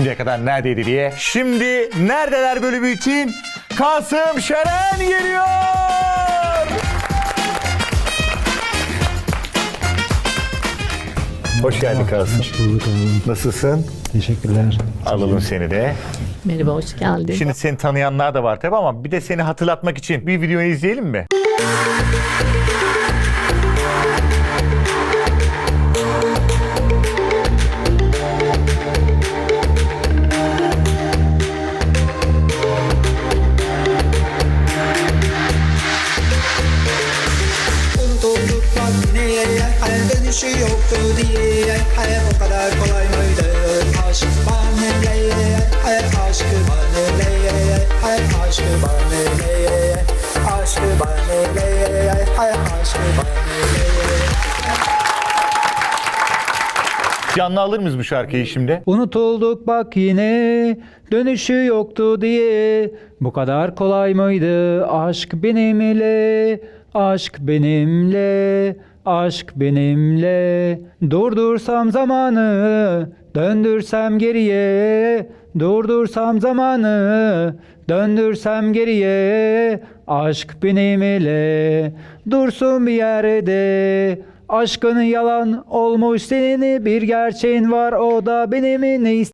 Şimdiye kadar neredeydi diye. Şimdi neredeler bölümü için Kasım Şeren geliyor. Hoş geldin Kasım. Bulduk abi. Nasılsın? Teşekkürler. Alalım seni de. Merhaba, hoş geldin. Şimdi seni tanıyanlar da var tabii ama bir de seni hatırlatmak için bir videoyu izleyelim mi? Lan niye Her dönüşü yoktu diye Hayat o kadar kolay mıydı? Aşk bana Hayat aşkı bana Hayat aşkı bana Aşkı bana Hayat aşkı bana Canlı alır mıyız bu şarkıyı şimdi? Unutulduk bak yine dönüşü yoktu diye. Bu kadar kolay mıydı aşk benimle aşk benimle aşk benimle. Durdursam zamanı döndürsem geriye. Durdursam zamanı döndürsem geriye. Aşk benimle dursun bir yerde. Aşkın yalan olmuş senin bir gerçeğin var o da benim ne